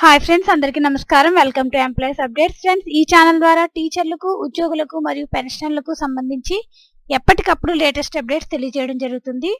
Hi friends అందరికీ నమస్కారం. Welcome to employees updates friends ఈ ఛానల్ ద్వారా టీచర్లకు ఉద్యోగులకు మరియు పెన్షనర్లకు సంబంధించి ఎప్పటికప్పుడు లేటెస్ట్ అప్డేట్స్ తెలియజేయడం జరుగుతుంది.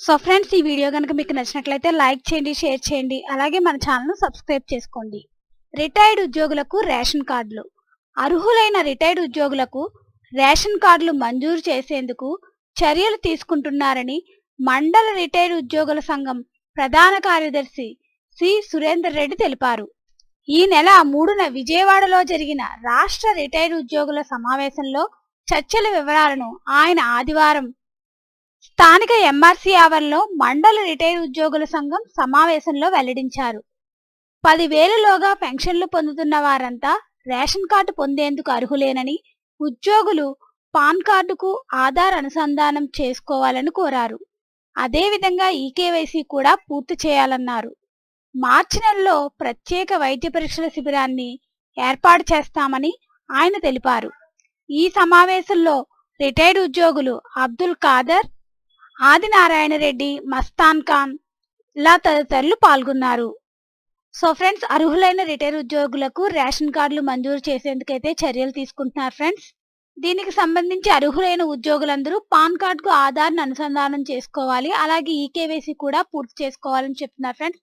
సో ఫ్రెండ్స్ ఈ వీడియో కనుక మీకు నచ్చినట్లయితే లైక్ చేయండి షేర్ చేయండి అలాగే మన ఛానల్ను సబ్స్క్రైబ్ చేసుకోండి. రిటైర్డ్ ఉద్యోగులకు రేషన్ కార్డులు. అర్హులైన రిటైర్డ్ ఉద్యోగులకు రేషన్ కార్డులు మంజూరు చేసేందుకు చర్యలు తీసుకుంటున్నారని మండల రిటైర్డ్ ఉద్యోగుల సంఘం ప్రధాన కార్యదర్శి సి. సురేందర్ రెడ్డి తెలిపారు. ఈ నెల మూడున విజయవాడలో జరిగిన రాష్ట్ర రిటైర్డ్ ఉద్యోగుల సమావేశంలో చర్చల వివరాలను ఆయన ఆదివారం స్థానిక ఎంఆర్సీ ఆవరణలో మండల రిటైర్డ్ ఉద్యోగుల సంఘం సమావేశంలో వెల్లడించారు. పదివేలలోగా పెన్షన్లు పొందుతున్న వారంతా రేషన్ కార్డు పొందేందుకు అర్హులేనని ఉద్యోగులు పాన్ కార్డుకు ఆధార్ అనుసంధానం చేసుకోవాలని కోరారు. అదేవిధంగా ఈకేవైసీ కూడా పూర్తి చేయాలన్నారు. మార్చి నెలలో ప్రత్యేక వైద్య పరీక్షల శిబిరాన్ని ఏర్పాటు చేస్తామని ఆయన తెలిపారు. ఈ సమావేశంలో రిటైర్డ్ ఉద్యోగులు అబ్దుల్ ఖాదర్ ఆదినారాయణ రెడ్డి మస్తాన్ ఖాన్ ఇలా తదితరులు పాల్గొన్నారు. సో ఫ్రెండ్స్ అర్హులైన రిటైర్ ఉద్యోగులకు రేషన్ కార్డులు మంజూరు చేసేందుకైతే చర్యలు తీసుకుంటున్నారు ఫ్రెండ్స్. దీనికి సంబంధించి అర్హులైన ఉద్యోగులందరూ పాన్ కార్డుకు ఆధార్ను అనుసంధానం చేసుకోవాలి. అలాగే ఈకేవైసీ కూడా పూర్తి చేసుకోవాలని చెప్తున్నారు ఫ్రెండ్స్.